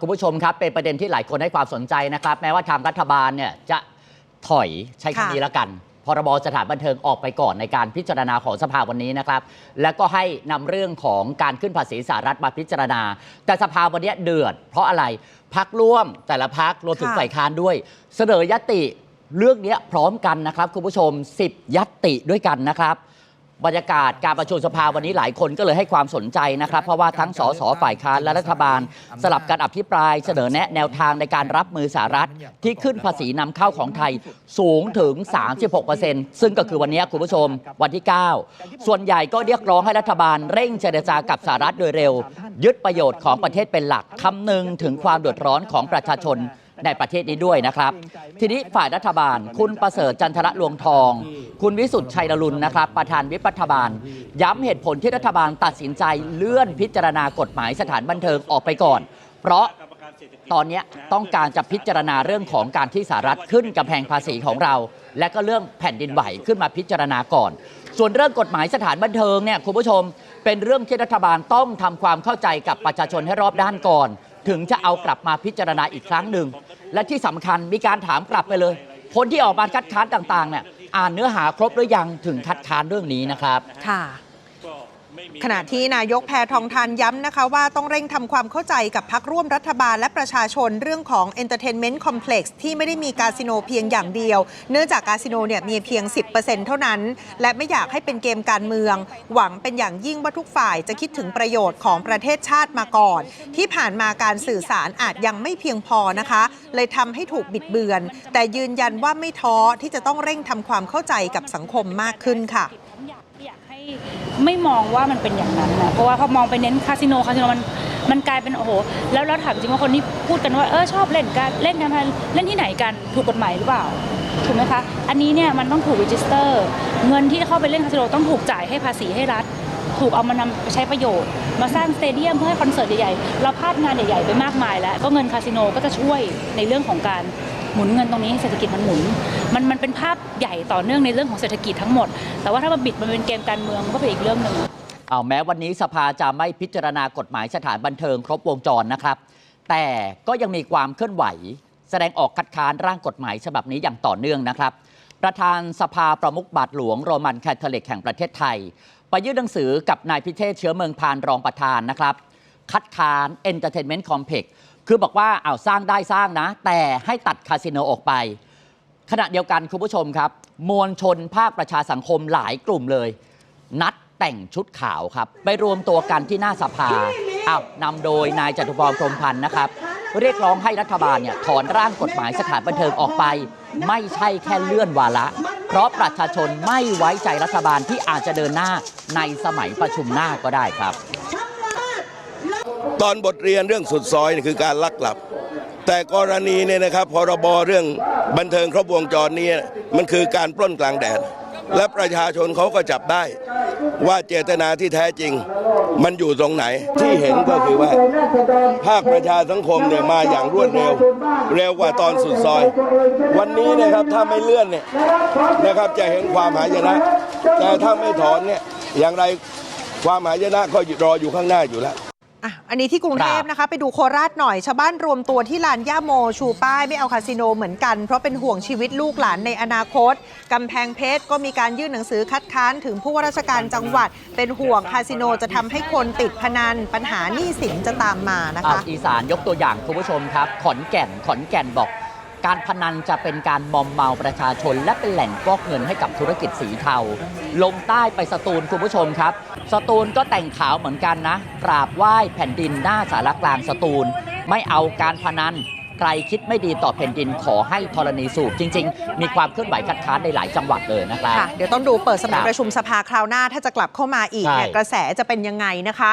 คุณผู้ชมครับ เป็นประเด็นที่หลายคนให้ความสนใจนะครับ แม้ว่าทางรัฐบาลเนี่ยจะถอยใช้คำนี้ละกันพรบสถานบันเทิงออกไปก่อนในการพิจารณาของสภาวันนี้นะครับ แล้วก็ให้นำเรื่องของการขึ้นภาษีสหรัฐมาพิจารณา แต่สภาวันนี้เดือด เพราะอะไรพักร่วมแต่ละพักรวมถึงฝ่ายค้านด้วย เสนอยติเรื่องนี้พร้อมกันนะครับคุณผู้ชม 10 ยติด้วยกันนะครับ บรรยากาศการประชุมสภาวันนี้หลายคนก็เลยให้ความสนใจนะครับ เพราะว่าทั้งสสฝ่ายค้านและรัฐบาล สลับการอภิปรายเสนอแนะแนวทางในการรับมือสหรัฐ ที่ขึ้นภาษีนำเข้าของไทยสูงถึง 36%ซึ่งก็คือวันนี้คุณผู้ชมวันที่ 9 ส่วนใหญ่ก็เรียกร้องให้รัฐบาลเร่งเจรจากับสหรัฐโดยเร็ว ยึดประโยชน์ของประเทศเป็นหลักคำนึงถึงความเดือดร้อนของประชาชน ในประเทศนี้ด้วยนะครับ ทีนี้ฝ่ายรัฐบาล คุณประเสริฐจันทระลวงทอง คุณวิสุทธ์ชัยรุนนะครับ ประธานวิปรัฐบาล ย้ำเหตุผลที่รัฐบาลตัดสินใจเลื่อนพิจารณากฎหมายสถานบันเทิงออกไปก่อน เพราะตอนนี้ต้องการจะพิจารณาเรื่องของการที่สหรัฐขึ้นกำแพงภาษีของเรา และก็เรื่องแผ่นดินไหวขึ้นมาพิจารณาก่อน ส่วนเรื่องกฎหมายสถานบันเทิงเนี่ยคุณผู้ชม เป็นเรื่องที่รัฐบาลต้องทำความเข้าใจกับประชาชนให้รอบด้านก่อน ถึงจะเอากลับมาพิจารณาอีกครั้งหนึ่ง และที่สำคัญมีการถามกลับไปเลย คนที่ออกมาคัดค้านต่างๆเนี่ยอ่านเนื้อหาครบหรือยังถึงคัดค้านเรื่องนี้นะครับค่ะ ขณะที่นายกแพทองทานย้ำนะคะว่าต้องเร่งทำความเข้าใจกับพักร่วมรัฐบาลและประชาชนเรื่องของ Entertainment Complex ที่ไม่ได้มีคาสิโนเพียงอย่างเดียว เนื่องจากคาสิโนเนี่ยมีเพียง 10%เท่านั้น และไม่อยากให้เป็นเกมการเมือง หวังเป็นอย่างยิ่งว่าทุกฝ่ายจะคิดถึงประโยชน์ของประเทศชาติมาก่อน ที่ผ่านมาการสื่อสารอาจยังไม่เพียงพอนะคะ เลยทำให้ถูกบิดเบือน แต่ยืนยันว่าไม่ท้อที่จะต้องเร่งทำความเข้าใจกับสังคมมากขึ้นค่ะ ไม่มองว่ามันเป็นอย่างนั้นนะเพราะว่าพอมองไปเน้นคาสิโนคาสิโนมันมันกลายเป็นโอ้โหแล้วเราถามจริงว่าคนที่พูดกันว่าเออชอบเล่นการเล่นการพนันเล่นที่ไหนกันถูกกฎหมายหรือเปล่าถูกไหมคะอันนี้เนี่ยมันต้องถูกรีจิสเตอร์เงินที่เข้าไปเล่นคาสิโนต้องถูกจ่ายให้ภาษีให้รัฐ ถูกเอามานำไปใช้ประโยชน์ มาสร้างสเตเดียมเพื่อให้คอนเสิร์ตใหญ่ๆเราพลาดงานใหญ่ๆไปมากมายแล้วก็เงินคาสิโนก็จะช่วยในเรื่องของการ หมุนเงินตรงนี้ให้เศรษฐกิจมันหมุน มันมันเป็นภาพใหญ่ต่อเนื่องในเรื่องของเศรษฐกิจทั้งหมด แต่ว่าถ้ามันบิดมันเป็นเกมการเมืองก็เป็นอีกเรื่องหนึ่งเอาแม้วันนี้สภาจะไม่พิจารณากฎหมายสถานบันเทิงครบวงจรนะครับ แต่ก็ยังมีความเคลื่อนไหว แสดงออกคัดค้านร่างกฎหมายฉบับนี้อย่างต่อเนื่องนะครับ ประธานสภาประมุขบาทหลวงโรมันแคทอลิกแห่งประเทศไทย ไปยื่นหนังสือกับนายพิเทศเชื้อเมืองพานรองประธานนะครับ คัดค้าน Entertainment Complex คือบอกว่าเอาวสร้างได้สร้างนะ แต่ให้ตัดคาสิโนออกไป ขณะเดียวกันคุณผู้ชมครับ มวลชนภาคประชาสังคมหลายกลุ่มเลย นัดแต่งชุดขาวครับ ไปรวมตัวกันที่หน้าสภาอ้าวนำโดยนายจตุพรพรมพันธ์นะครับ เรียกร้องให้รัฐบาลเนี่ยถอนร่างกฎหมายสถานบันเทิงออกไป ไม่ใช่แค่เลื่อนวาระ เพราะประชาชนไม่ไว้ใจรัฐบาลที่อาจจะเดินหน้าในสมัยประชุมหน้าก็ได้ครับ ตอนบทเรียนเรื่องสุดซอยนี่คือการลักหลับ แต่กรณีเนี่ยนะครับพรบเรื่องบันเทิงครบวงจรนี้มันคือการปล้นกลางแดดและประชาชนเขาก็จับได้ ว่าเจตนาที่แท้จริง มันอยู่ตรงไหนที่เห็นก็คือว่า ภาคประชาสังคมเนี่ยมาอย่างรวดเร็ว เร็วกว่าตอนสุดซอย วันนี้นะครับถ้าไม่เลื่อนเนี่ยนะครับจะเห็นความหายนะ แต่ถ้าไม่ถอนเนี่ยอย่างไรความหายนะก็รออยู่ข้างหน้าอยู่แล้ว อะอันนี้ที่กรุงเทพนะคะ ไปดูโคราชหน่อยชาวบ้านรวมตัวที่ลานย่าโม ชูป้ายไม่เอาคาสิโนเหมือนกัน เพราะเป็นห่วงชีวิตลูกหลานในอนาคต กำแพงเพชรก็มีการยื่นหนังสือคัดค้านถึงผู้ว่าราชการจังหวัด เป็นห่วงคาสิโนจะทำให้คนติดพนันปัญหาหนี้สินจะตามมานะเอาคะอีสานยกตัวอย่างคุณผู้ชมครับ ขอนแก่นขอนแก่นบอก การพนันจะเป็นการมอมเมาประชาชน และเป็นแหล่งฟอกเงินให้กับธุรกิจสีเทา ลงใต้ไปสตูลคุณผู้ชมครับ สตูลก็แต่งขาวเหมือนกันนะ กราบไหว้แผ่นดินหน้าสารกลางสตูล ไม่เอาการพนันใครคิดไม่ดีต่อแผ่นดินขอให้ธรณีสูบจริง ๆ มีความเคลื่อนไหวคัดค้านในหลายจังหวัดเลยนะครับค่ะเดี๋ยวต้องดูเปิดสมัยครับประชุมสภาคราวหน้าถ้าจะกลับเข้ามาอีกเนี่ยใช่กระแสจะเป็นยังไงนะคะ